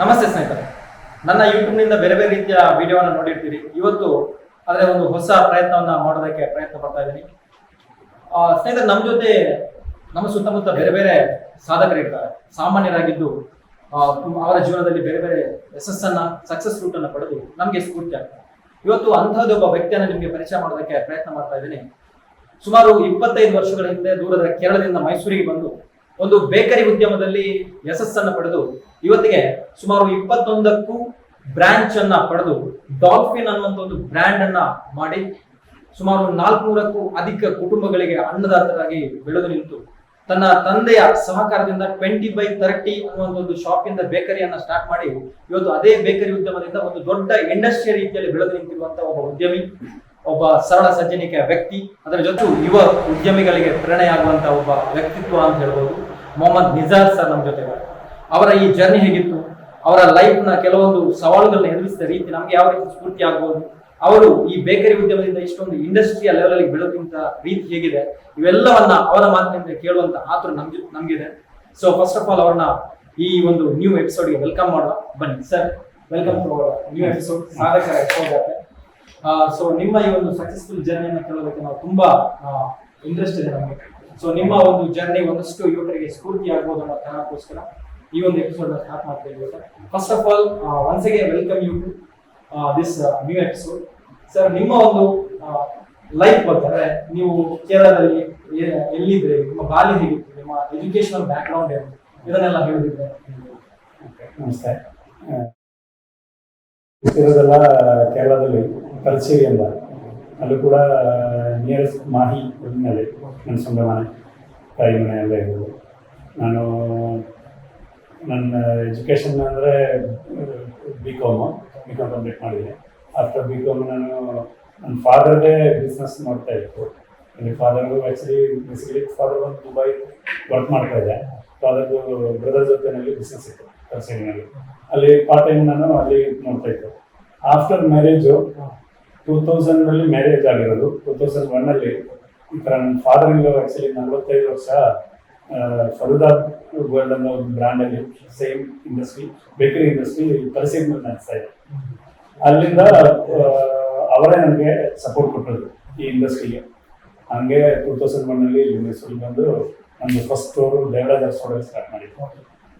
ನಮಸ್ತೆ ಸ್ನೇಹಿತರೆ. ನನ್ನ ಯೂಟ್ಯೂಬ್ನಿಂದ ಬೇರೆ ಬೇರೆ ರೀತಿಯ ವಿಡಿಯೋವನ್ನು ನೋಡಿರ್ತೀರಿ. ಇವತ್ತು ಅದರ ಒಂದು ಹೊಸ ಪ್ರಯತ್ನವನ್ನ ಮಾಡೋದಕ್ಕೆ ಪ್ರಯತ್ನ ಪಡ್ತಾ ಇದ್ದೀನಿ. ಸ್ನೇಹಿತರೆ ನಮ್ಮ ಜೊತೆ ನಮ್ಮ ಸುತ್ತಮುತ್ತ ಬೇರೆ ಬೇರೆ ಸಾಧಕರಿರ್ತಾರೆ ಸಾಮಾನ್ಯರಾಗಿದ್ದು ಅವರ ಜೀವನದಲ್ಲಿ ಬೇರೆ ಬೇರೆ ಯಶಸ್ಸನ್ನ ಸಕ್ಸಸ್ ಅನ್ನ ಪಡೆದು ನಮಗೆ ಸ್ಫೂರ್ತಿ ಆಗ್ತದೆ. ಇವತ್ತು ಅಂತಹದೊಬ್ಬ ವ್ಯಕ್ತಿಯನ್ನು ನಿಮಗೆ ಪರಿಚಯ ಮಾಡೋದಕ್ಕೆ ಪ್ರಯತ್ನ ಮಾಡ್ತಾ ಇದ್ದೀನಿ. ಸುಮಾರು ಇಪ್ಪತ್ತೈದು ವರ್ಷಗಳ ಹಿಂದೆ ದೂರದ ಕೇರಳದಿಂದ ಮೈಸೂರಿಗೆ ಬಂದು ಒಂದು ಬೇಕರಿ ಉದ್ಯಮದಲ್ಲಿ ಯಶಸ್ಸನ್ನು ಪಡೆದು ಇವತ್ತಿಗೆ ಸುಮಾರು ಇಪ್ಪತ್ತೊಂದಕ್ಕೂ ಬ್ರಾಂಚ್ ಅನ್ನ ಪಡೆದು ಡಾಲ್ಫಿನ್ ಅನ್ನುವಂಥ ಒಂದು ಬ್ರ್ಯಾಂಡ್ ಅನ್ನ ಮಾಡಿ ಸುಮಾರು ನಾಲ್ಕುನೂರಕ್ಕೂ ಅಧಿಕ ಕುಟುಂಬಗಳಿಗೆ ಅನ್ನದಾತರಾಗಿ ಬೆಳೆದು ನಿಂತು ತನ್ನ ತಂದೆಯ ಸಹಕಾರದಿಂದ ಟ್ವೆಂಟಿ ಬೈ ತರ್ಟಿ ಅನ್ನುವಂಥ ಒಂದು ಶಾಪ್ ಇಂದ ಬೇಕರಿಯನ್ನ ಸ್ಟಾರ್ಟ್ ಮಾಡಿ ಇವತ್ತು ಅದೇ ಬೇಕರಿ ಉದ್ಯಮದಿಂದ ಒಂದು ದೊಡ್ಡ ಇಂಡಸ್ಟ್ರಿ ರೀತಿಯಲ್ಲಿ ಬೆಳೆದು ನಿಂತಿರುವಂತಹ ಒಬ್ಬ ಉದ್ಯಮಿ. ಒಬ್ಬ ಸರಳ ಸಜ್ಜನಿಕೆಯ ವ್ಯಕ್ತಿ, ಅದರ ಜೊತೆ ಯುವ ಉದ್ಯಮಿಗಳಿಗೆ ಪ್ರೇರಣೆಯಾಗುವಂತಹ ಒಬ್ಬ ವ್ಯಕ್ತಿತ್ವ ಅಂತ ಹೇಳ್ಬೋದು. ಮೊಹಮ್ಮದ್ ನಿಜಾರ್ ಸರ್ ನಮ್ಮ ಜೊತೆ ಅವರ ಈ ಜರ್ನಿ ಹೇಗಿತ್ತು? ಅವರ ಲೈಫ್ನ ಕೆಲವೊಂದು ಸವಾಲುಗಳನ್ನ ಎದುರಿಸಿದ ರೀತಿ ನಮ್ಗೆ ಯಾವ ರೀತಿ ಸ್ಫೂರ್ತಿ ಆಗ್ಬೋದು? ಅವರು ಈ ಬೇಕರಿ ಉದ್ಯಮದಿಂದ ಇಷ್ಟೊಂದು ಇಂಡಸ್ಟ್ರಿಯ ಲೆವೆಲಲ್ಲಿ ಬೆಳೆದಂತ ರೀತಿ ಹೇಗಿದೆ? ಇವೆಲ್ಲವನ್ನ ಅವರ ಮಾತಿನಿಂದ ಕೇಳುವಂತ ಆತುರ ನಮ್ಗೆ ನಮ್ಗಿದೆ. ಸೊ ಫಸ್ಟ್ ಆಫ್ ಆಲ್ ಅವ್ರನ್ನ ಈ ಒಂದು ನ್ಯೂ ಎಪಿಸೋಡ್ಗೆ ವೆಲ್ಕಮ್ ಮಾಡುವ ಬನ್ನಿ sir welcome to new episode so ನಿಮ್ಮ ಈ ಒಂದು ಸಕ್ಸಸ್ಫುಲ್ ಜರ್ನಿಯನ್ನು ಕೇಳೋದಕ್ಕೆ ನಾವು ತುಂಬಾ ಇಂಟ್ರೆಸ್ಟ್ ಇದೆ ನಮಗೆ. ಸೊ ನಿಮ್ಮ ಒಂದು ಜರ್ನಿ ಒಂದಷ್ಟು ಯುವಕರಿಗೆ ಸ್ಫೂರ್ತಿ ಆಗ್ಬೋದು ಅನ್ನೋ ಕಾರಣಕ್ಕೋಸ್ಕರ ಈ ಒಂದು ಎಪಿಸೋಡ್ ಸ್ಟಾರ್ಟ್ ಮಾಡ್ತಾ ಇದ್ದೀವಿ first of all once again welcome you to this new episode sir ನಿಮ್ಮ ಒಂದು ಲೈಫ್ ಬಗ್ಗೆ ನೀವು ಕೇರಳದಲ್ಲಿ ಎಲ್ಲಿದ್ರೆ ನಿಮ್ಮ ಬಾಲ್ಯ ಹೇಗಿತ್ತು? ನಿಮ್ಮ ಎಜುಕೇಶನಲ್ ಬ್ಯಾಕ್ ಗ್ರೌಂಡ್ ಏನು? ಇದನ್ನೆಲ್ಲ ಹೇಳಿದ್ರೆ ನಮಸ್ತೆ. ಕೇರಳದಲ್ಲಿ. ಕಲ್ಚೇರಿ ಎಂಬ ಅಲ್ಲೂ ಕೂಡ ನಿಯರೆಸ್ಟ್ ಮಾಹಿ ಊರಿನಲ್ಲಿ ನನ್ನ ಸ್ವಂತ ಮನೆ, ತಾಯಿ ಮನೆ ಎಲ್ಲ ಇರ್ಬೋದು ನಾನು, ನನ್ನ ಎಜುಕೇಷನ್ ಅಂದರೆ B com B com complete ಮಾಡಿದೆ. ಆಫ್ಟರ್ ಬಿ ಕಾಮ್ ನಾನು, ನನ್ನ ಫಾದರ್ದೇ ಬಿಸ್ನೆಸ್ ಮಾಡ್ತಾ ಇತ್ತು. ಇಲ್ಲಿ ಫಾದರ್ಗೂ ಆ್ಯಕ್ಚುಲಿ ಬೇಸಿಕಲಿ ಫಾದರ್ ಒಂದು ದುಬೈ ವರ್ಕ್ ಮಾಡ್ತಾ ಇದ್ದೆ. ಫಾದರ್ದು ಬ್ರದರ್ ಜೊತೆನಲ್ಲಿ ಬಿಸ್ನೆಸ್ ಇತ್ತು ಕಲ್ಸೇರಿನಲ್ಲಿ ಅಲ್ಲಿ ಪಾರ್ಟ್ ಟೈಮ್ ನಾನು ಅಲ್ಲಿ ನೋಡ್ತಾ ಇದ್ದೆ. ಆಫ್ಟರ್ ಮ್ಯಾರೇಜು ಟೂ ತೌಸಂಡಲ್ಲಿ ಮ್ಯಾರೇಜ್ ಆಗಿರೋದು. ಟೂ ತೌಸಂಡ್ ಒನ್ನಲ್ಲಿ ಈ ಥರ ನನ್ನ ಫಾದರ್ ಇಂದ ಆ್ಯಕ್ಚುಲಿ ನಲವತ್ತೈದು ವರ್ಷ ಫರುದಾ ಗೋಲ್ಡ್ ಅನ್ನೋ ಒಂದು ಬ್ರ್ಯಾಂಡಲ್ಲಿ ಸೇಮ್ ಇಂಡಸ್ಟ್ರಿ ಬೇಕರಿ ಇಂಡಸ್ಟ್ರಿ ಪರಿಸರ ನಡೆಸ್ತಾ ಇದೆ ಅಲ್ಲಿಂದ ಅವರೇ ನನಗೆ ಸಪೋರ್ಟ್ ಕೊಟ್ಟರು ಈ ಇಂಡಸ್ಟ್ರಿಗೆ ಹಂಗೆ ಟೂ ತೌಸಂಡ್ ಒನ್ನಲ್ಲಿ ಮೈಸೂರಿಗೆ ಬಂದು ನಮ್ಮದು ಫಸ್ಟ್ ಸ್ಟೋರು ದೇವರಾಜ ಅರಸೋಡಲ್ಲಿ ಸ್ಟಾರ್ಟ್ ಮಾಡಿದ್ದು.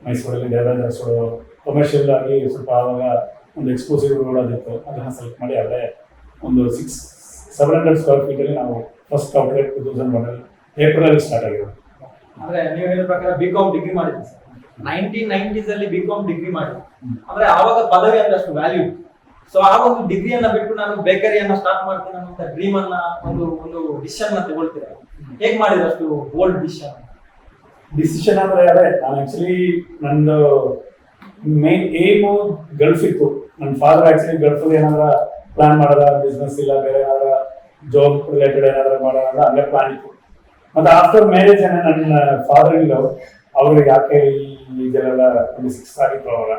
ಮೈಸೂರಲ್ಲಿ ದೇವರಾಜ ಅರಸೋಡು ಕಮರ್ಷಿಯಲ್ ಆಗಿ ಸ್ವಲ್ಪ ಆವಾಗ ಒಂದು ಎಕ್ಸ್ಕ್ಲೂಸಿವ್ ರೋಡ್ ಅದಿತ್ತು ಅದನ್ನು ಸೆಲೆಕ್ಟ್ ಮಾಡಿ ಅಲ್ಲೇ ಒಂದು ಸಿಕ್ಸ್ ಸೆವೆನ್ ಹಂಡ್ರೆಡ್ ಸ್ಕ್ವೇರ್ ಫೀಟಲ್ಲಿ ನಾವು first outlet two thousand April ಏಪ್ರಿಲಲ್ಲಿ start ಆಗಿದೆ. ಅಂದ್ರೆ ನೀವು ಹೇಳಿದ ಪ್ರಕಾರ ಬಿ ಕಾಮ್ ಡಿಗ್ರಿ ಮಾಡಿದ್ರಿ ಸರ್. ನೈನ್ಟೀನ್ ನೈನ್ಟೀಸ್ ಅಲ್ಲಿ ಬಿ ಕಾಮ್ ಡಿಗ್ರಿ ಮಾಡಿ ಅಂದ್ರೆ ಆವಾಗ ಪದವಿ ಅಂದ್ರೆ ಅಷ್ಟು ವ್ಯಾಲ್ಯೂ ಸೊ ಆ ಒಂದು ಡಿಗ್ರಿಯನ್ನ ಬಿಟ್ಟು ನಾನು ಬೇಕರಿಯನ್ನ ಸ್ಟಾರ್ಟ್ ಮಾಡ್ತೀನಿ ಅನ್ನೋ ಡ್ರೀಮ್ ಅನ್ನ ಒಂದು ಒಂದು ಡಿಸಿಷನ್ ತಗೊಳ್ತೀರ? ಹೇಗ್ ಮಾಡಿದ್ರು ಅಷ್ಟು ಓಲ್ಡ್ ಡಿಸಿಷನ್ ಡಿಸಿಷನ್ ಅಂದ್ರೆ ಅದೇ ನಾನು ಆಕ್ಚುಲಿ ನಂದು ಮೇನ್ ಏಮು ಗಲ್ಫ್ ಇತ್ತು. ನನ್ನ ಫಾದರ್ ಆಕ್ಚುಲಿ ಗಲ್ಫ್ ಏನಾದ್ರ ಪ್ಲಾನ್ ಮಾಡೋದ ಬಿಸ್ನೆಸ್ ಇಲ್ಲ, ಬೇರೆ ಏನಾದ್ರ ಜಾಬ್ ರಿಲೇಟೆಡ್ ಏನಾದ್ರು ಮಾಡೋಣ ಅಲ್ಲೇ ಪ್ಲಾನ್ ಇತ್ತು. ಮತ್ತೆ ಆಫ್ಟರ್ ಮ್ಯಾರೇಜ್ ಏನೇ ನನ್ನ ಫಾದರ್ ಇಲ್ಲ ಅವ್ರಿಗೆ ಯಾಕೆ ಇದೆಲ್ಲ ಸಿಕ್ಸ್ ಆಗಿತ್ತು ಅವಾಗ?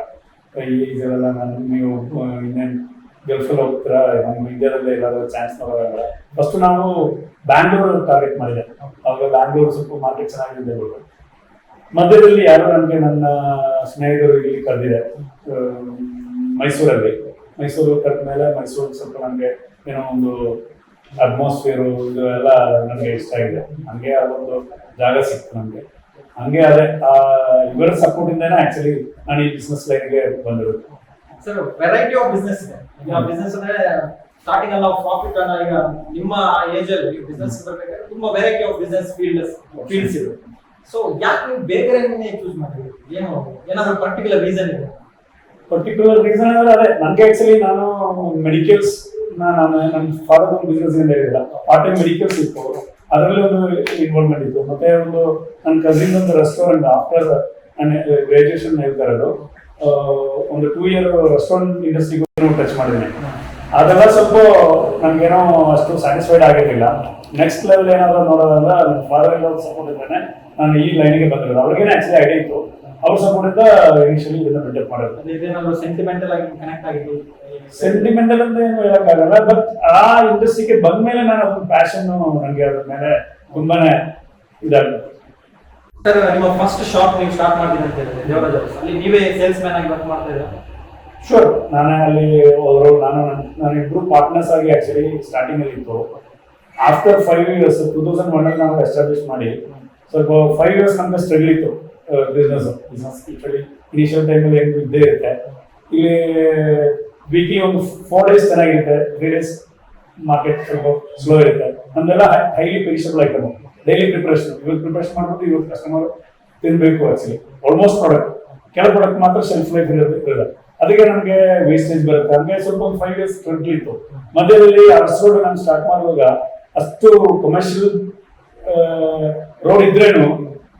ಈ ಇದೆಲ್ಲ ನಾನು, ನೀವು ಇನ್ನೇನು ಗಲ್ಫಲ್ಲಿ ಹೋಗ್ತೀರಾ? ನಮ್ಮ ಇಂಡಿಯಾದಲ್ಲೇ ಎಲ್ಲಾದ್ರೂ ಚಾನ್ಸ್ ನೋಡೋದಂದ್ರೆ ಫಸ್ಟ್ ನಾವು ಬ್ಯಾಂಗ್ಳೂರ್ ಟಾರ್ಗೆಟ್ ಮಾಡಿದೆ. ಅವಾಗ ಬ್ಯಾಂಗ್ಳೂರ್ ಸ್ವಲ್ಪ ಮಾರ್ಕೆಟ್ ಚೆನ್ನಾಗಿದೆ ಮಧ್ಯದಲ್ಲಿ ಯಾರೋ ನನಗೆ ನನ್ನ ಸ್ನೇಹಿತರು ಇಲ್ಲಿ ಕರೆದಿದೆ ಮೈಸೂರಲ್ಲಿ. ಮೈಸೂರು ಕಟ್ಟಮೇಲೆ ಮೇಲೆ ಮೈಸೂರು ಸ್ವಲ್ಪ ನನಗೆ ಏನೋ ಒಂದು ಅಟ್ಮಾಸ್ಫಿಯರು ಇದು ಎಲ್ಲ ನನಗೆ ಇಷ್ಟ ಆಗಿದೆ. ಹಂಗೆ ಅದೊಂದು ಜಾಗ ಸಿಕ್ತು ನನಗೆ ಹಂಗೆ ಅದೇ ಇವರ ಸಪೋರ್ಟ್ ಇಂದಾನೆ ಆಕ್ಚುಲಿ ನಾನು ಈ ಬಿಸ್ನೆಸ್ ಲೈನ್ಗೆ ಬಂದಿರೋದು. ಸರ್ ವೆರೈಟಿ ಆಫ್ ಬಿಸ್ನೆಸ್ ಇದೆ. ಈಗ ಬಿಸ್ನೆಸ್ ಅಂದ್ರೆ ಸ್ಟಾರ್ಟಿಂಗ್ ಅಲ್ಲಿ ನಾವು ಪ್ರಾಫಿಟ್ ಅನ್ನ ಈಗ ನಿಮ್ಮ ಏಜ್ ಅಲ್ಲಿ ಬಿಸ್ನೆಸ್ ಬರ್ಬೇಕಾದ್ರೆ ತುಂಬಾ variety of business field fields ಇದೆ ಸೊ ಯಾಕೆ ನೀವು ಬೇಕರಿ ಚೂಸ್ ಮಾಡಿದ್ರಿ ಏನು, ಏನಾದ್ರು ಪರ್ಟಿಕ್ಯುಲರ್ ರೀಸನ್ ಇದೆ? ಪರ್ಟಿಕ್ಯುಲರ್ ರೀಸನ್ ಅಂದ್ರೆ ಅದೇ ನನಗೆ ಆಕ್ಚುಲಿ ನಾನು ಮೆಡಿಕಲ್ಸ್ ನಾನು ನನ್ನ ಫಾದರ್ ಒಂದು ಬಿಸ್ನೆಸ್ ಇಂದ ಇರಲಿಲ್ಲ ಪಾರ್ಟ್ ಟೈಮ್ ಮೆಡಿಕಲ್ಸ್ ಇತ್ತು ಅದರಲ್ಲಿ ಒಂದು ಇನ್ವಾಲ್ವ್ಮೆಂಟ್ ಇತ್ತು ಮತ್ತೆ ಒಂದು ನನ್ನ ಕಸಿನ್ ಒಂದು ರೆಸ್ಟೋರೆಂಟ್ ಆಫ್ಟರ್ ನನ್ನ ಗ್ರಾಜುಯೇಷನ್ ಆ, ಒಂದು ಟೂ ಇಯರ್ ರೆಸ್ಟೋರೆಂಟ್ ಇಂಡಸ್ಟ್ರಿಗೂ ಟಚ್ ಮಾಡಿದ್ದೀನಿ. ಅದೆಲ್ಲ ಸ್ವಲ್ಪ ನನ್ಗೇನೋ ಅಷ್ಟು ಸ್ಯಾಟಿಸ್ಫೈಡ್ ಆಗಿರಲಿಲ್ಲ. ನೆಕ್ಸ್ಟ್ ಲೆವೆಲ್ ಏನಾದ್ರು ನೋಡೋದಂದ್ರೆ ನನ್ನ ಫಾದರ್ ಎಲ್ಲ ಸಪೋರ್ಟ್ ಇದ್ದಾನೆ. ನಾನು ಈ ಲೈನಿಗೆ ಬಂದಿರೋದು. ಅವ್ರಿಗೇನೆ ಆಕ್ಚುಲಿ ಐಡಿಯಾ ಇತ್ತು. ಅವ್ರ ಸಪೋರ್ಟ್ ಇನಿಷಿಯಲಿ ಇದನ್ನ ಬಿಲ್ಡಪ್ ಮಾಡೋದು. ಇದೇನಾದ್ರು ಸೆಂಟಿಮೆಂಟಲ್ ಆಗಿ ಕನೆಕ್ಟ್ ಆಗಿದೆ ಸೆಂಟಿಮೆಂಟಲ್ ಅಂತ ಏನು ಹೇಳಕ್ಕಾಗಲ್ಲ ಬಟ್ ಆ ಇಂಡಸ್ಟ್ರಿಗೆ ಬಂದ್ಮೇಲೆ ನಾನು ಅದೊಂದು ಪ್ಯಾಷನ್ ನನಗೆ ಅದ್ರ ಮೇಲೆ ತುಂಬಾನೇ ಇದಾಗುತ್ತೆ ಸರ್ ನಿಮ್ಮ ಫಸ್ಟ್ ಶಾಪ್ ನೀವು ಸ್ಟಾರ್ಟ್ ಮಾಡಿದ್ರಿ ಅಂತ ಹೇಳಿದ್ರೆ ದೇವರಾಜ್. ಅಲ್ಲಿ ನೀವೇ ಸೇಲ್ಸ್ ಮ್ಯಾನ್ ಆಗಿ ವರ್ಕ್ ಮಾಡ್ತಾ ಇದ್ದೀರಾ? ಶೂರ್ ನಾನೇ ಅಲ್ಲಿ ಅವರು ನಾನು ನಾನು ಇಬ್ರು ಪಾರ್ಟ್ನರ್ಸ್ ಆಗಿ ಆಕ್ಚುಲಿ ಸ್ಟಾರ್ಟಿಂಗ್ ಅಲ್ಲಿ ಇತ್ತು. After five years two thousand one ಅಲ್ಲಿ ನಾವು ಎಸ್ಟಾಬ್ಲಿಷ್ ಮಾಡಿ ಸ್ವಲ್ಪ ಫೈವ್ ಇಯರ್ಸ್ ನಮ್ಗೆ ಸ್ಟ್ರಗಲ್ ಇತ್ತು. ಬಿಸ್ನೆಸ್ ಬಿಸ್ನೆಸ್ ಆಕ್ಚುಲಿ ಇನಿಷಿಯಲ್ ಟೈಮಲ್ಲಿ ಹೆಂಗೆ ಇದ್ದೇ ಇರುತ್ತೆ. ಇಲ್ಲಿ ವೀಕ್ಲಿ ಒಂದು ಫೋರ್ ಡೇಸ್ ಚೆನ್ನಾಗಿರುತ್ತೆ. ತ್ರೀ ಡೇಸ್ ಮಾರ್ಕೆಟ್ ಸ್ವಲ್ಪ ಸ್ಲೋ ಇರುತ್ತೆ. ನಮ್ದೆಲ್ಲ highly perishable item daily preparation ಇವತ್ತು ಪ್ರಿಪರೇಷನ್ ಮಾಡ್ಬಿಟ್ಟು ಇವತ್ತು ಕಸ್ಟಮರ್ ತಿನ್ಬೇಕು ಆಕ್ಚುಲಿ ಆಲ್ಮೋಸ್ಟ್ ಪ್ರಾಡಕ್ಟ್ ಕೆಲವು ಪ್ರಾಡಕ್ಟ್ ಮಾತ್ರ ಶೆಲ್ಫ್ ಲೈಫ್ ಇರೋದು ಇರೋದು. ಅದಕ್ಕೆ ನಮಗೆ ವೇಸ್ಟೇಜ್ ಬರುತ್ತೆ. ಹಂಗೆ ಸ್ವಲ್ಪ ಒಂದು ಫೈವ್ ಡೇಸ್ ಟ್ವೆಂಟಿ ಇತ್ತು. ಮಧ್ಯದಲ್ಲಿ ಅರ್ಸೋಡು ನಾನು ಸ್ಟಾರ್ಟ್ ಮಾಡುವಾಗ ಅಷ್ಟು ಕಮರ್ಷಿಯಲ್ ರೋಡ್ ಇದ್ರೇನು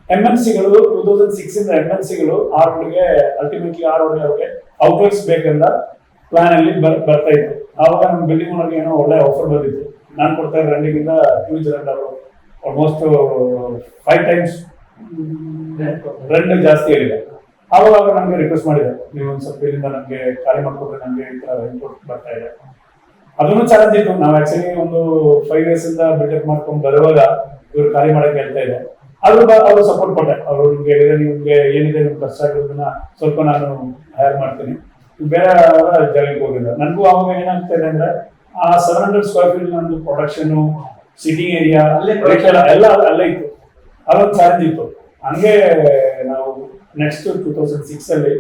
ಎಂ ಎನ್ ಸಿಗಳು ಟೂ ತೌಸಂಡ್ ಸಿಕ್ಸ್ ಇಂದ ಎಂ ಎನ್ ಸಿಗಳು ಆರ್ ಒಳಗೆ ಅಲ್ಟಿಮೇಟ್ಲಿ ಆರ್ ಒಳಗೆ ಅವ್ರಿಗೆ ಔಟ್ಲೆಟ್ಸ್ ಬೇಕಂತ ಪ್ಲಾನ್ ಅಲ್ಲಿ ಬರ್- ಬರ್ತಾ ಇತ್ತು. ಆವಾಗ ನಮ್ಮ ಬಿಲ್ಡಿಂಗ್ ಒಳಗೆ ಏನೋ ಒಳ್ಳೆ ಆಫರ್ ಬಂದಿತ್ತು. ನಾನು ಕೊಡ್ತಾ ಇರೋ ಇಂದ ಹ್ಯೂಜ್ ರನ್ ಅವರು ಆಲ್ಮೋಸ್ಟ್ ಫೈವ್ ಟೈಮ್ಸ್ ರನ್ ಜಾಸ್ತಿ ಆಗಿದೆ ಆವಾಗ ನಮಗೆ ರಿಕ್ವೆಸ್ಟ್ ಮಾಡಿದೆ ನೀವು ಒಂದು ಸ್ವಲ್ಪ ಇಲ್ಲಿಂದ ನಮಗೆ ಖಾಲಿ ಮಾಡ್ಕೊಟ್ರೆ ನಮಗೆ ಬರ್ತಾ ಇದೆ. ಅದನ್ನು ಚಾಲೆಂಜ್ ಇತ್ತು. ನಾವು ಆಕ್ಚುಲಿ ಒಂದು ಫೈವ್ ಇಯರ್ಸ್ ಇಂದ ಬಿಲ್ಡಪ್ ಮಾಡ್ಕೊಂಡು ಬರುವಾಗ ಇವ್ರು ಖಾಲಿ ಮಾಡಕ್ಕೆ ಹೇಳ್ತಾ ಇದೆ ಅವರು ಅವ್ರು ಸಪೋರ್ಟ್ ಕೊಟ್ಟೆ ಅವರು ನಿಮ್ಗೆ ಹೇಳಿದ್ರೆ ನಿಮ್ಗೆ ಏನಿದೆ ನಿಮ್ಗೆ ಕಷ್ಟ ಆಗಿರೋದನ್ನ ಸ್ವಲ್ಪ ನಾನು ಹೈರ್ ಮಾಡ್ತೀನಿ. ಬೇರೆ ಜಾಗಕ್ಕೆ ಹೋಗಿಲ್ಲ. ನನಗೂ ಅವಾಗ ಏನಾಗ್ತಾ ಇದೆ ಅಂದ್ರೆ ಆ ಸೆವೆನ್ ಹಂಡ್ರೆಡ್ ಸ್ಕ್ವೇರ್ ಫೀಟ್ ನಂದು ಪ್ರೊಡಕ್ಷನ್ ಸಿಟಿಂಗ್ ಏರಿಯಾ ಅಲ್ಲೇ ಎಲ್ಲ ಎಲ್ಲ ಅಲ್ಲೇ ಇತ್ತು. ಅದೊಂದು ಚಾಲೆಂಜ್ ಇತ್ತು. ಹಂಗೆ ನಾವು ನೆಕ್ಸ್ಟ್ ಟೂ ತೌಸಂಡ್ ಸಿಕ್ಸ್ ಅಲ್ಲಿ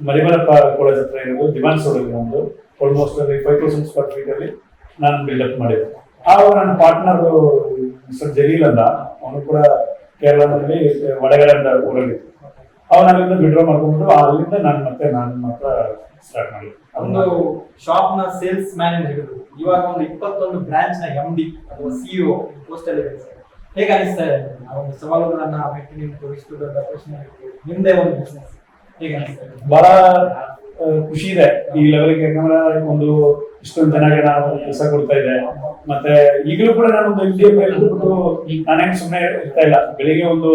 ಮರಿಮಲಪ್ಪ ಕಾಲೇಜ್ ಹತ್ರ ಇರೋದು ದಿವಾನ್ ಸೋಡಿಗೆ ಒಂದು ಆಲ್ಮೋಸ್ಟ್ ಅಲ್ಲಿ ಫೈವ್ ತೌಸಂಡ್ ಸ್ಕ್ವೇರ್ ಫೀಟ್ ಅಲ್ಲಿ ನಾನು ಬಿಲ್ಡಪ್ ಮಾಡಿದ್ದೆ. ಆವಾಗ ನನ್ನ ಪಾರ್ಟ್ನರ್ ಮಿಸ್ಟರ್ ಜಲೀಲ್ ಅಂತ ಅವನು ಕೂಡ ಕೇರಳದಲ್ಲಿ ಒಳಗಡೆ ಅಂತ ಊರಲ್ಲಿ ಅವನ ಅಲ್ಲಿಂದ ವಿಡ್ರಾ ಮಾಡ್ಕೊಂಡು ಅಲ್ಲಿಂದ ನಾನು ಮತ್ತೆ ನಾನು ಮಾತ್ರ ಸ್ಟಾರ್ಟ್ ಮಾಡಿ ಒಂದು ಶಾಪ್ನ ಸೇಲ್ಸ್ ಮ್ಯಾನ್ ಅಂತ ಹೇಳಿದ್ರು ಇವಾಗ ಒಂದು ಇಪ್ಪತ್ತೊಂದು ಬ್ರಾಂಚ್ನ ಎಂ ಡಿ ಅಥವಾ ಸಿಇಒ ಪೋಸ್ಟ್ ಅಲ್ಲಿ ಇದೆ ಸರ್. ಹೇಗೆ ಅನಿಸ್ತಾ ಇದೆ? ಆ ಒಂದು ಸವಾಲುಗಳನ್ನ ಮೆಟ್ಟಿ ನಿಂತು ಇಷ್ಟು ದೊಡ್ಡ ಪ್ರಶ್ನೆ ನಿಮ್ದೇ ಒಂದು ಬಿಸ್ನೆಸ್ ಹೇಗೆ ಅನಿಸ್ತಾ ಇದೆ? ಬಹಳ ಖುಷಿ ಇದೆ ಈ ಲೆವೆಲ್ಗೆ ಯಾಕಂದ್ರೆ ಒಂದು ಇಷ್ಟೊಂದು ಚೆನ್ನಾಗಿ ನಾನು ಕೆಲಸ ಕೊಡ್ತಾ ಇದೆ ಮತ್ತೆ ಈಗಲೂ ಕೂಡ ನಾನು ಒಂದು ಎಂ ಡಿ ಬಿಟ್ಟು ನಾನೇನು ಸುಮ್ಮನೆ ಇರ್ತಾ ಇಲ್ಲ. ಬೆಳಿಗ್ಗೆ ಒಂದು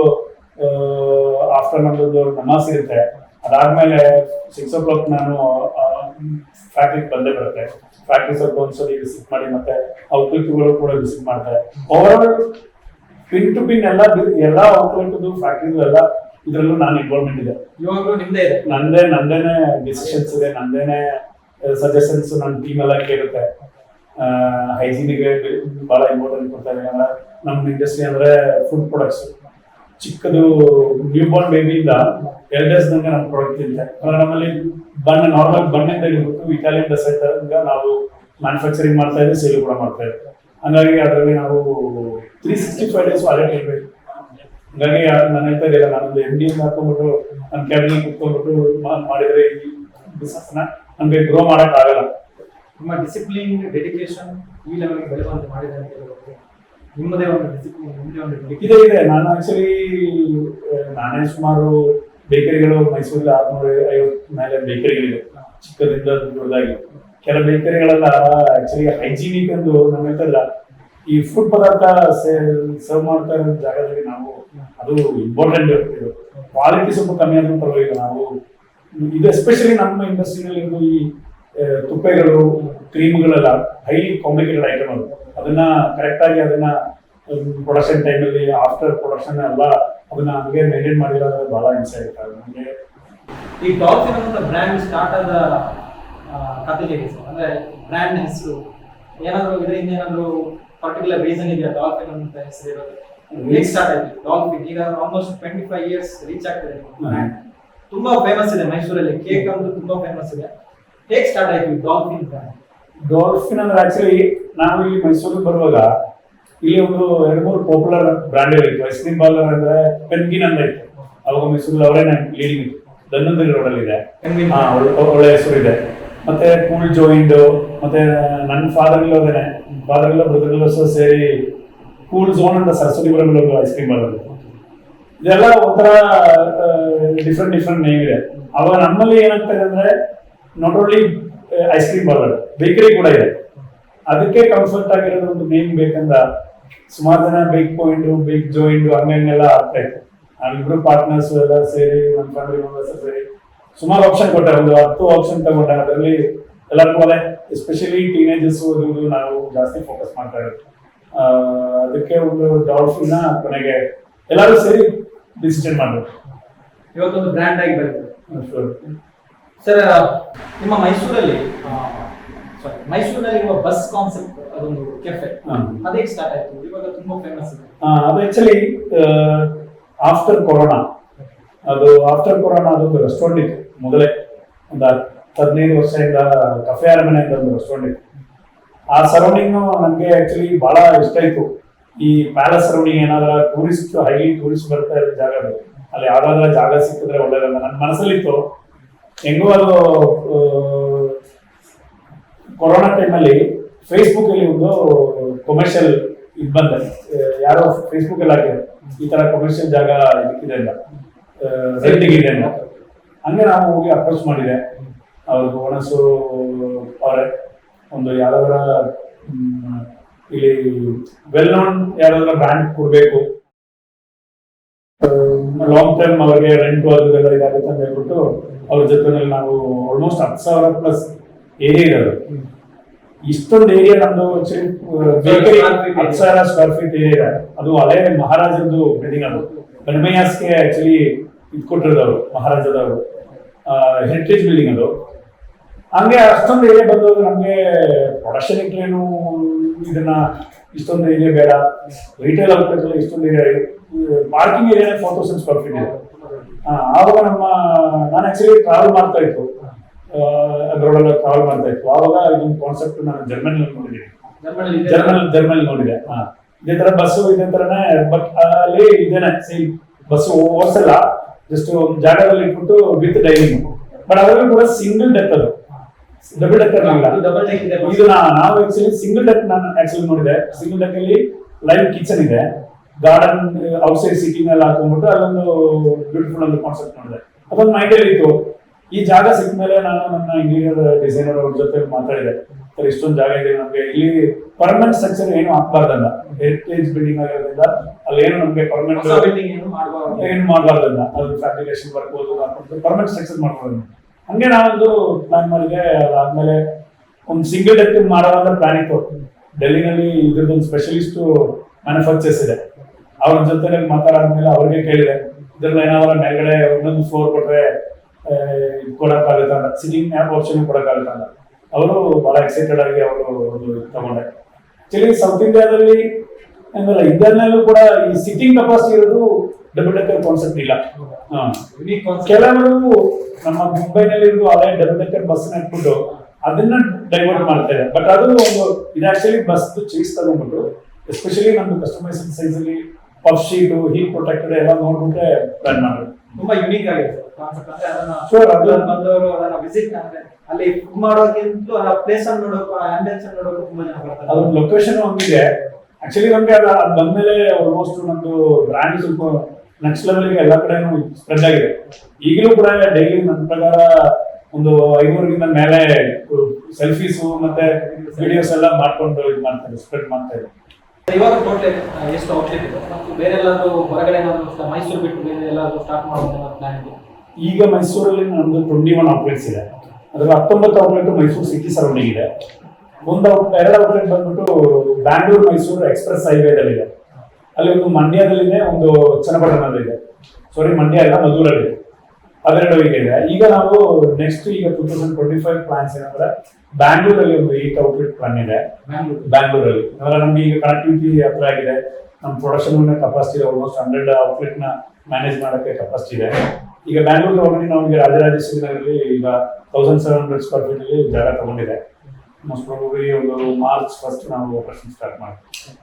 ಆಫ್ಟರ್ ನಮ್ದೊಂದು ನಮಾಸ್ ಇರುತ್ತೆ. ಅದಾದ್ಮೇಲೆ ಸಿಕ್ಸ್ ಓ ಕ್ಲಾಕ್ ನಾನು ಫ್ಯಾಕ್ಟ್ರಿಗೆ ಬಂದೇ ಬರುತ್ತೆ. ಫ್ಯಾಕ್ಟ್ರಿ ಸ್ವಲ್ಪ ಒಂದ್ಸಲಿ ವಿಸಿಟ್ ಮಾಡಿ ಮತ್ತೆ ಔಟ್ಲೆಟ್ಗಳು ಕೂಡ ವಿಸಿಟ್ ಮಾಡ್ತಾರೆ ಓವರ್ ಪಿನ್ ಟು ಪಿನ್ ಎಲ್ಲ ಎಲ್ಲ ಔಟ್ಲೆಟ್ದು ಫ್ಯಾಕ್ಟ್ರಿದು ಎಲ್ಲ ಇದರಲ್ಲೂ ನಾನು ಇನ್ವಾಲ್ವ್ಮೆಂಟ್ ಇದೆ. ಇವಾಗಲೂ ನಿಮ್ದೇ? ಇದೆ ನಂದೇ ನಂದೇನೆ ಡಿಸಿಷನ್ಸ್ ಇದೆ ನಂದೇನೆ ಸಜೆಷನ್ಸ್ ನನ್ನ ಟೀಮ್ ಎಲ್ಲ ಕೇಳುತ್ತೆ. ಹೈಜೀನಿಗೆ ಬಹಳ ಇಂಪಾರ್ಟೆಂಟ್ ಕೊಡ್ತಾರೆ. ಅಂದ್ರೆ ನಮ್ಮ ಇಂಡಸ್ಟ್ರಿ ಅಂದ್ರೆ ಫುಡ್ ಪ್ರಾಡಕ್ಟ್ಸ್ ಚಿಕ್ಕದು ನ್ಯೂ ಬಾರ್ನ್ ಬೇಬಿಯಿಂದ ಎಲ್ಡರ್ಸ್ ತನಕ ನಮ್ಮ ಪ್ರಾಡಕ್ಟ್ ತಿಂತೆ. ಅಂದ್ರೆ ನಮ್ಮಲ್ಲಿ ಬಣ್ಣ ನಾರ್ಮಲ್ ಬಣ್ಣಿಂದ ಹಿಡಿದ್ಬಿಟ್ಟು ಇಟಾಲಿಯನ್ ಡೆಸರ್ಟ್ ನಾವು ಮ್ಯಾನುಫ್ಯಾಕ್ಚರಿಂಗ್ ಮಾಡ್ತಾ ಇದ್ದೀವಿ ಸೇಲ್ ಕೂಡ ಮಾಡ್ತಾ ಇದ್ದೀವಿ ಹಂಗಾಗಿ ಅದರಲ್ಲಿ ನಾವು three sixty five days wallet ಇರಬೇಕು ಹಂಗಾಗಿ ನಾನು ಹೇಳ್ತಾ ಇದ್ದಿಲ್ಲ ನಾನೊಂದು ಎಂ ಡಿ ಹಾಕೊಂಡ್ಬಿಟ್ಟು ನನ್ನ ಕ್ಯಾಬಿನೆಟ್ ಕುತ್ಕೊಂಡ್ಬಿಟ್ಟು ಮಾಡಿದರೆ ಮಾಡಿದ್ರೆ ಈ ಬಿಸ್ನೆಸ್ನ ನಮ್ಗೆ ಗ್ರೋ ಮಾಡಕ್ ಆಗಲ್ಲ. ನಿಮ್ಮ ಡಿಸಿಪ್ಲಿನ್ ಡೆಡಿಕೇಶನ್ ಈ ಲೆವೆಲ್ಗೆ ಬೆಳೆಯುವಂತೆ ಮಾಡಿದೆ ಅಂತ ಹೇಳ್ಬೋದು ನಿಮ್ಮದೇ ಒಂದು ಡಿಸಿಪ್ಲಿನ್ ನಿಮ್ಮದೇ ಒಂದು. ಇದೆ ಇದೆ. ನಾನು ಆಕ್ಚುಲಿ ನಾನೇ ಸುಮಾರು ಬೇಕರಿಗಳು ಮೈಸೂರಲ್ಲಿ ಆರ್ನೂರ ಐವತ್ತು ಮೇಲೆ ಬೇಕರಿಗಳಿದೆ ಚಿಕ್ಕದಿಂದ ದೊಡ್ಡದಾಗಿ. ಕೆಲ ಬೇಕರಿಗಳೆಲ್ಲ ಆಕ್ಚುಲಿ ಹೈಜೀನಿಕ್ ಎಂದು ನಮ್ಮ ಹೇಳ್ತಲ್ಲ ಈ ಫುಡ್ ಪದಾರ್ಥ ಸರ್ವ್ ಮಾಡ್ತಾ ಇರೋ ಜಾಗದಲ್ಲಿ ನಾವು ಅದು ಇಂಪಾರ್ಟೆಂಟ್ ಇದು. ಕ್ವಾಲಿಟಿ ಸ್ವಲ್ಪ ಕಮ್ಮಿ ಆದ್ರೂ ಪರವಾಗಿಲ್ಲ. ನಾವು ಇದು ಎಸ್ಪೆಷಲಿ ನಮ್ಮ ಇಂಡಸ್ಟ್ರಿನಲ್ಲಿ ಇರುವ ಈ ತುಪ್ಪೆಗಳು ಕ್ರೀಮ್ಗಳೆಲ್ಲ ಹೈಲಿ ಕಾಂಪ್ಲಿಕೇಟೆಡ್ ಐಟಮ್ ಅದು. ಅದನ್ನ ಕರೆಕ್ಟ್ ಆಗಿ ಅದನ್ನ ಪ್ರೊಡಕ್ಷನ್ ಟೈಮಲ್ಲಿ ಆಫ್ಟರ್ ಪ್ರೊಡಕ್ಷನ್ ಎಲ್ಲ ಅದನ್ನ ಹಂಗೆ ಮೇಂಟೈನ್ ಮಾಡಿರೋದ್ರೆ ಬಹಳ ಹಿಂಸೆ ಆಗುತ್ತೆ. ನಮಗೆ ಈ ಟಾಪ್ ಬ್ರ್ಯಾಂಡ್ ಸ್ಟಾರ್ಟ್ ಆದ ಕಥೆ ಹೇಗೆ ಸರ್. ಅಂದ್ರೆ ಬ್ರ್ಯಾಂಡ್ ಹೆಸರು. ಏನಾದ್ರು ಇದರಿಂದ ಏನಾದ್ರು ಪರ್ಟಿಕ್ಯುಲರ್ ರೀಸನ್ ಇದೆಯಾ ಡಾಲ್ಫಿನ್ ಅಂತ ಹೆಸರು ಇರೋದು? ಸ್ಟಾರ್ಟ್ ಆಯ್ತು. ಡಾಲ್ಫಿನ್ ಈಗ almost twenty five years reach ಆಗ್ತದೆ ತುಂಬಾ ಫೇಮಸ್ ಇದೆ ಮೈಸೂರಲ್ಲಿ. ಕೇಕ್ ಅಂದ್ರೆ ತುಂಬಾ ಫೇಮಸ್ ಇದೆ. ಹೇಗೆ ಸ್ಟಾರ್ಟ್ ಆಯ್ತು ಡಾಲ್ಫಿನ್ ಡಾಲ್ಫಿನ್ ಅಂದ್ರೆ ಆಕ್ಚುಲಿ ನಾವು ಇಲ್ಲಿ ಮೈಸೂರಿಗೆ ಬರುವಾಗ ಇಲ್ಲಿ ಒಂದು ಎರಡು ಮೂರು ಪಾಪ್ಯುಲರ್ ಬ್ರ್ಯಾಂಡ್ ಇತ್ತು. ಐಸ್ ಕ್ರೀಮ್ ಪಾರ್ಲರ್ ಅಂದ್ರೆ ಪೆನ್ಗಿನ್ ಅಂತ ಇತ್ತು. ಅವಾಗ ಮೈಸೂರಲ್ಲಿ ಅವರೇನೆ ಲೀಡಿಂಗ್ ಇತ್ತು. ಧನ್ವಂತರಿ ರೋಡ್ ಅಲ್ಲಿ ಇದೆ. ಒಳ್ಳೆ ಹೆಸರು ಇದೆ. ಮತ್ತೆ ಕೂಲ್ ಜೋಯಿಂಡ್ ಮತ್ತೆ ನನ್ನ ಫಾದರ್ ಅದೇನೆ ಫಾದರ್ ಇಲ್ಲ ಬ್ರದರ್ ಸೇರಿ ಕೂಲ್ ಜೋನ್ ಅಂತ ಸರಸ್ವತಿ ಬರೋ ಐಸ್ ಕ್ರೀಮ್ ಪಾರ್ಲರ್ ಇದೆಲ್ಲ ಒಂಥರ ಡಿಫ್ರೆಂಟ್ ಡಿಫ್ರೆಂಟ್ ನೇಮ್ ಇದೆ. ಅವಾಗ ನಮ್ಮಲ್ಲಿ ಏನಾಗ್ತದೆ ಅಂದ್ರೆ not only ice cream parlour bakery ಕೂಡ ಇದೆ. ಅದಕ್ಕೆ ಕಂಫರ್ಟ್ ಆಗಿರೋದು ಒಂದು ನೇಮ್ ಬೇಕಂದ, ಸುಮಾರು ಜನ ಬೇಕ್ ಪಾಯಿಂಟ್ ಬೇಕ್ ಜಾಯಿಂಟ್ ಹಂಗೆಲ್ಲ ಆಗ್ತಾ ಇತ್ತು. ನಾವಿಬ್ರು ಪಾರ್ಟ್ನರ್ಸ್ ಎಲ್ಲ ಸೇರಿ ನಮ್ಮ ಫ್ಯಾಮಿಲಿ ಮೆಂಬರ್ಸ್ ಸೇರಿ, ಸುಮಾರು ಆಪ್ಷನ್ ಕೊಟ್ಟಾರೆ ಒಂದು ಹತ್ತು ಆಪ್ಷನ್ ತಗೊಂಡೆ. ಅದರಲ್ಲಿ ಎಲ್ಲ ಅದೇ ಎಸ್ಪೆಷಲಿ ಟೀನೇಜರ್ಸ್ ಓದುವುದು ನಾವು ಜಾಸ್ತಿ ಫೋಕಸ್ ಮಾಡ್ತಾ ಇರೋದು. ಅದಕ್ಕೆ ಒಂದು ಡಾಲ್ಫಿನ್ ಕೊನೆಗೆ ಎಲ್ಲರೂ ಸೇರಿ ಡಿಸಿಷನ್ ಮಾಡಬೇಕು. ಇವತ್ತೊಂದು ಬ್ರ್ಯಾಂಡ್ ಆಗಿ ಬರುತ್ತೆ ಸರ್ ನಿಮ್ಮ ಮೈಸೂರಲ್ಲಿ ಸಾರಿ ಮೈಸೂರಿನಲ್ಲಿ ಇರುವ ಬಸ್ ಕಾನ್ಸೆಪ್ಟ್ ಅದೊಂದು ಕೆಫೆ ಅದೇ ಸ್ಟಾರ್ಟ್ ಆಯ್ತು. ಇವಾಗ ತುಂಬಾ ಫೇಮಸ್ ಇದೆ. ಅದು ಆಕ್ಚುಲಿ ಆಫ್ಟರ್ ಕೊರೋನಾ ಅದು ಆಫ್ಟರ್ ಕೊರೋನಾ ಅದೊಂದು ರೆಸ್ಟೋರೆಂಟ್ ಇತ್ತು ಮೊದಲೇ. ಒಂದು ಹದಿನೈದು ವರ್ಷದಿಂದ ಕಫೆ ಅರಮನೆ ಅಂತ ಒಂದು ರೆಸ್ಟೋರೆಂಟ್ ಇತ್ತು. ಆ ಸರೌಂಡಿಂಗ್ ನನಗೆ ಆಕ್ಚುಲಿ ಬಹಳ ಇಷ್ಟ ಇತ್ತು. ಈ ಪ್ಯಾಲೇಸ್ ಸರೌಂಡಿಂಗ್ ಏನಾದ್ರ ಟೂರಿಸ್ಟ್ ಹೈಲಿ ಟೂರಿಸ್ಟ್ ಬರ್ತಾ ಇರೋ ಜಾಗ ಅದು. ಅಲ್ಲಿ ಯಾವ್ದಾದ್ರ ಜಾಗ ಸಿಕ್ಕಿದ್ರೆ ಒಳ್ಳೇದಲ್ಲ. ನನ್ನ ಮನಸ್ಸಲ್ಲಿತ್ತು. ಹೆಂಗೋ ಅದು ಕೊರೋನಾ ಟೈಮಲ್ಲಿ ಫೇಸ್ಬುಕ್ ಅಲ್ಲಿ ಒಂದು ಕಮರ್ಷಿಯಲ್ ಇದು ಬಂದ. ಯಾರೋ ಫೇಸ್ಬುಕ್ ಅಲ್ಲಿ ಹಾಕಿದ್ರು ಈ ತರ ಕಮರ್ಷಿಯಲ್ ಜಾಗ ಇದಕ್ಕಿದೆ ಅಂತ. ರೆಂಟಿಗೆ ಇದೆ ಅಂತ. ಹಂಗೆ ನಾವು ಹೋಗಿ ಅಪ್ರೋಚ್ ಮಾಡಿದೆ. ಅವ್ರ ಓನರ್ಸು ಅವರೇ, ಒಂದು ಯಾವ್ದಾದ್ರ ಇಲ್ಲಿ ವೆಲ್ ನೋನ್ ಯಾರಾದ್ರೂ ಬ್ರ್ಯಾಂಡ್ ಕೊಡಬೇಕು. ಲಾಂಗ್ ಟರ್ಮ್ ಅವರಿಗೆ ರೆಂಟ್ ಅದೆಲ್ಲ ಇದಾಗುತ್ತೆ ಅಂತ ಹೇಳ್ಬಿಟ್ಟು ಅವ್ರ ಜೊತೆನಲ್ಲಿ ನಾವು ಆಲ್ಮೋಸ್ಟ್ ಹತ್ತು ಸಾವಿರ ಪ್ಲಸ್ ಏರಿಯಾ ಇರೋದು. ಇಷ್ಟೊಂದು ಏರಿಯಾ ನಮ್ದು ಬೇಕರಿ ಹತ್ತು ಸಾವಿರ ಸ್ಕ್ವೇರ್ ಫೀಟ್ ಏರಿಯಾ ಅದು ಹಳೆ ಮಹಾರಾಜದ್ದು ಬಿಲ್ಡಿಂಗ್ ಅದು. ಕಣ್ಮಯಾಸ್ಗೆ ಆಕ್ಚುಲಿ ಇದು ಕೊಟ್ಟಿರೋದು ಮಹಾರಾಜದವರು. ಹೆರಿಟೇಜ್ ಬಿಲ್ಡಿಂಗ್ ಅದು. ಹಂಗೆ ಅಷ್ಟೊಂದು ಏರಿಯಾ ಬಂದವರು ನಮಗೆ ಪ್ರೊಡಕ್ಷನ್ ಇಟ್ರೇನು ಇದನ್ನ ಇಷ್ಟೊಂದು ಏರಿಯಾ ಬೇಡ. ರಿಟೇಲ್ ಅಲ್ಲಿ ಇಷ್ಟೊಂದು area parking area four thousand square feet ಇದೆ. ಆವಾಗ ನಮ್ಮ ನಾನು ಆಕ್ಚುಲಿ ಟ್ರಾವೆಲ್ ಮಾಡ್ತಾ ಇತ್ತು. ಅದರೊಳಗೆ ಟ್ರಾವೆಲ್ ಮಾಡ್ತಾ ಇತ್ತು. ಆವಾಗ ಇದೊಂದು ಕಾನ್ಸೆಪ್ಟ್ ನಾನು ಜರ್ಮನಿ ನೋಡಿದ್ದೀನಿ. ಜರ್ಮನಿ. ಜರ್ಮನ್ ನೋಡಿದೆ. ಹಾ ಇದೇ ತರ ಬಸ್ಸು ಇದೇ ತರನೇ ಬಟ್ ಅಲ್ಲಿ ಇದೇನೆ ಸೇಮ್ ಬಸ್ಸು ಓಡಿಸಲ್ಲ. ಜಸ್ಟ್ ಒಂದು ಜಾಗದಲ್ಲಿ ಇಟ್ಬಿಟ್ಟು ವಿತ್ ಡೈನಿಂಗ್ ಬಟ್ ಅದರಲ್ಲಿ ಕೂಡ ಸಿಂಗಲ್ ಡೆಕ್ ಅದು. ಡಬಲ್ ಡೆಕ್ ಡಬಲ್ ಡೆಕ್ ಇದೆ. ಇದು ನಾವು ಆಕ್ಚುಲಿ ಸಿಂಗಲ್ ಡೆಕ್ ನಾನು ಆಕ್ಚುಲಿ ನೋಡಿದೆ. ಸಿಂಗಲ್ ಡೆಕ್ ಅಲ್ಲಿ ಲೈವ್ ಕಿಚನ್ ಇದೆ. ಗಾರ್ಡನ್ ಔಟ್ಸೈಡ್ ಸಿಟಿಂಗ್ ಎಲ್ಲ ಹಾಕೊಂಡ್ಬಿಟ್ಟು ಅದೊಂದು ಬ್ಯೂಟಿಫುಲ್ ಒಂದು ಕಾನ್ಸೆಪ್ಟ್ ನೋಡಿದೆ. ಅದೊಂದು ಮೈಂಡಲ್ಲಿ ಇತ್ತು. ಈ ಜಾಗ ಸಿಕ್ಕ ಮೇಲೆ ನಾನು ನನ್ನ ಇಂಟೀರಿಯರ್ ಡಿಸೈನರ್ ಅವ್ರ ಜೊತೆ ಮಾತಾಡಿದೆ. ಸರ್ ಇಷ್ಟೊಂದು ಜಾಗ ಇದೆ ನಮಗೆ. ಇಲ್ಲಿ ಪರ್ಮನೆಂಟ್ ಸ್ಟ್ರಕ್ಚರ್ ಏನು ಹಾಕ್ಬಾರ್ದಲ್ಲ ಹೆರಿಟೇಜ್ ಬಿಲ್ಡಿಂಗ್ ಆಗಿರೋದ್ರಿಂದ ಅಲ್ಲಿ ಏನು ನಮಗೆ ಪರ್ಮನೆಂಟ್ ಏನು ಮಾಡಬಾರ್ದು. ಮಾಡಬಾರ್ದಲ್ಲ. ಅದು ಫ್ಯಾಬ್ರಿಕೇಶನ್ ವರ್ಕ್ ಪರ್ಮನೆಂಟ್ ಸ್ಟ್ರಕ್ಚರ್ ಮಾಡ್ಬೋದು ಹಂಗೆ ನಾವೊಂದು ಪ್ಲಾನ್ ಮಾಡಿದೆ, ಅದಾದ್ಮೇಲೆ ಒಂದು ಸಿಂಗಲ್ ಡೆಕ್ ಮಾಡೋ ಅಂತ ಪ್ಲಾನ್ ಇತ್ತು. ಡೆಲ್ಲಿನಲ್ಲಿ ಇದ್ರದ್ದೊಂದು ಸ್ಪೆಷಲಿಸ್ಟ್ ಮ್ಯಾನುಫ್ಯಾಕ್ಚರ್ಸ್ ಇದೆ. ಅವ್ರ ಜೊತೆ ಮಾತಾಡಾದ್ಮೇಲೆ ಅವ್ರಿಗೆ ಕೇಳಿದೆ ಇದ್ರಲ್ಲಿ ಏನಾದ್ರು ಮೇಲ್ಗಡೆ ಒಂದೊಂದು ಫ್ಲೋರ್ ಕೊಟ್ರೆ ಕೊಡಕ್ಕಾಗುತ್ತ ಅಂತ. ಸಿಟಿಂಗ್ ಆಪ್ಷನ್ ಕೊಡಕ್ಕಾಗುತ್ತ ಅಂತ. ಅವರು ಬಹಳ ಎಕ್ಸೈಟೆಡ್ ಆಗಿ ಅವರು ಒಂದು ತಗೊಂಡೆ. ಆಕ್ಚುಲಿ ಸೌತ್ ಇಂಡಿಯಾದಲ್ಲಿ ಏನಲ್ಲ ಇಂಡಿಯಾದಲ್ಲೂ ಕೂಡ ಈ ಸಿಟಿಂಗ್ ಕೆಪಾಸಿಟಿ ಇರೋದು ಡಬಲ್ ಡೆಕ್ಕರ್ ಕಾನ್ಸೆಪ್ಟ್ ಇಲ್ಲ. ಕೆಲವರು ನಮ್ಮ ಮುಂಬೈನಲ್ಲಿ ಹಳೆ ಅದೇ ಡಬಲ್ ಡೆಕ್ಕರ್ ಬಸ್ ಹಾಕ್ಬಿಟ್ಟು ಅದನ್ನ ಡೈವರ್ಟ್ ಮಾಡ್ತಾರೆ. ಬಟ್ ಅದು ಒಂದು ಇದು ಆಕ್ಚುಲಿ ಬಸ್ ಚೀಸ್ ತಗೊಂಡ್ಬಿಟ್ಟು ಎಸ್ಪೆಷಲಿ ನಮ್ದು ಕಸ್ಟಮೈಸೇಷನ್ ಸೈಜ್ ಅಲ್ಲಿ ಪಫ್ ಶೀಟ್ ಹೀಟ್ ಪ್ರೊಟೆಕ್ಟೆಡ್ ಎಲ್ಲ ನೋಡ್ಬಿಟ್ಟೆ ಪ್ಲಾನ್ ಮಾಡೋದು. ತುಂಬಾ ಯುನೀಕ್ ಆಗಿದೆ ಕಾನ್ಸೆಪ್ಟ್ ಅಂದ್ರೆ ಅದನ್ನ ಬಂದವರು ಅದನ್ನ ವಿಸಿಟ್ ಅಂದ್ರೆ ಅಲ್ಲಿ ಫುಡ್ ಮಾಡೋಕ್ಕಿಂತ ಆ ಪ್ಲೇಸ್ ಅನ್ನು ನೋಡೋಕು ಆಂಬಿಯನ್ಸ್ ಅನ್ನು ನೋಡೋಕು ತುಂಬಾ ಜನ ಬರ್ತಾರೆ. ಅದ್ರ ಲೊಕೇಶನ್ ಒಂದಿದೆ. ಆಕ್ಚುಲಿ ನಮ್ಗೆ ಅದು ಅದ್ ಬಂದ್ಮೇಲೆ ಆಲ್ಮೋಸ್ಟ್ ನಮ್ದು ಬ್ರ್ಯಾಂಡ್ ಸ್ವಲ್ಪ ನೆಕ್ಸ್ಟ್ ಲೆವೆಲ್ಗೆ ಎಲ್ಲ ಕಡೆನೂ ಸ್ಪ್ರೆಡ್ ಆಗಿದೆ. ಈಗಲೂ ಕೂಡ ಡೈಲಿ ನನ್ನ ಪ್ರಕಾರ ಒಂದು ಐನೂರಿಗಿಂತ ಮೇಲೆ ಸೆಲ್ಫೀಸು ಮತ್ತೆ ವಿಡಿಯೋಸ್ ಎಲ್ಲ ಮಾಡ್ಕೊಂಡು ಇದು ಮಾಡ್ತಾರೆ ಸ್ಪ್ರೆಡ್ ಮಾಡ್ತಾ ಇದ್ದಾರೆ. ಇವಾಗ ಟೋಟಲ್ ಎಷ್ಟು ಔಟ್ಲೆಟ್ ಇದೆ? ಮತ್ತು ಬೇರೆ ಎಲ್ಲಾದರೂ ಹೊರಗಡೆ ಏನಾದ್ರು ಮೈಸೂರು ಬಿಟ್ಟು ಬೇರೆ ಎಲ್ಲಾದರೂ ಸ್ಟಾರ್ಟ್ ಮಾಡುವಂತ ಪ್ಲಾನ್ ಇದೆ? ಈಗ ಮೈಸೂರಲ್ಲಿ ನಮ್ದು ಟ್ವೆಂಟಿ ಒನ್ ಔಟ್ಲೆಟ್ಸ್ ಇದೆ. ಅದ್ರಲ್ಲಿ ಹತ್ತೊಂಬತ್ತು ಔಟ್ಲೆಟ್ ಮೈಸೂರು ಸಿಟಿ ಸರೌಂಡಿಂಗ್ ಇದೆ. ಒಂದು ಎರಡು ಔಟ್ಲೆಟ್ ಬಂದ್ಬಿಟ್ಟು ಬ್ಯಾಂಗ್ಳೂರು ಮೈಸೂರು ಎಕ್ಸ್ಪ್ರೆಸ್ ಹೈವೇದಲ್ಲಿ ಇದೆ ಅಲ್ಲಿ ಒಂದು ಮಂಡ್ಯದಲ್ಲಿದೆ ಒಂದು ಚನ್ನಪಟ್ಟಣದಲ್ಲಿದೆ. ಸಾರಿ ಮಂಡ್ಯ ಇಲ್ಲ ಮಧುರಲ್ಲಿ ಅದೆರಡು ಈಗ ಇದೆ. ಈಗ ನಾವು ನೆಕ್ಸ್ಟ್ ಈಗ two thousand twenty five plans ಏನಂದ್ರೆ ಬ್ಯಾಂಗ್ಳೂರಲ್ಲಿ ಒಂದು ಏಟ್ ಔಟ್ಲೆಟ್ ಪ್ಲಾನ್ ಇದೆ. ಬ್ಯಾಂಗ್ಳೂರು ಬ್ಯಾಂಗ್ಳೂರಲ್ಲಿ ಅಂದ್ರೆ ನಮ್ಗೆ ಈಗ ಕನೆಕ್ಟಿವಿಟಿ ಹತ್ರ ಆಗಿದೆ. ನಮ್ಮ ಪ್ರೊಡಕ್ಷನ್ ಕೆಪಾಸಿಟಿ ಇದೆ. ಆಲ್ಮೋಸ್ಟ್ ಹಂಡ್ರೆಡ್ ಔಟ್ಲೆಟ್ನ ಮ್ಯಾನೇಜ್ ಮಾಡೋಕ್ಕೆ ಕೆಪಾಸಿಟಿ ಇದೆ. ಈಗ ಬ್ಯಾಂಗ್ಳೂರ್ ಹೋಗಿ ನಾವು ಈಗ ರಾಜರಾಜೇಶ್ವರಿ ನಗರಲ್ಲಿ ಈಗ thousand seven hundred square feet ಅಲ್ಲಿ ಜಾಗ ತಗೊಂಡಿದೆ. ಮೋಸ್ಟ್ ಪ್ರಾಬಬ್ಲಿ ಒಂದು ಮಾರ್ಚ್ ಫಸ್ಟ್ ನಾವು ಆಪರೇಷನ್ ಸ್ಟಾರ್ಟ್ ಮಾಡ್ತೀವಿ.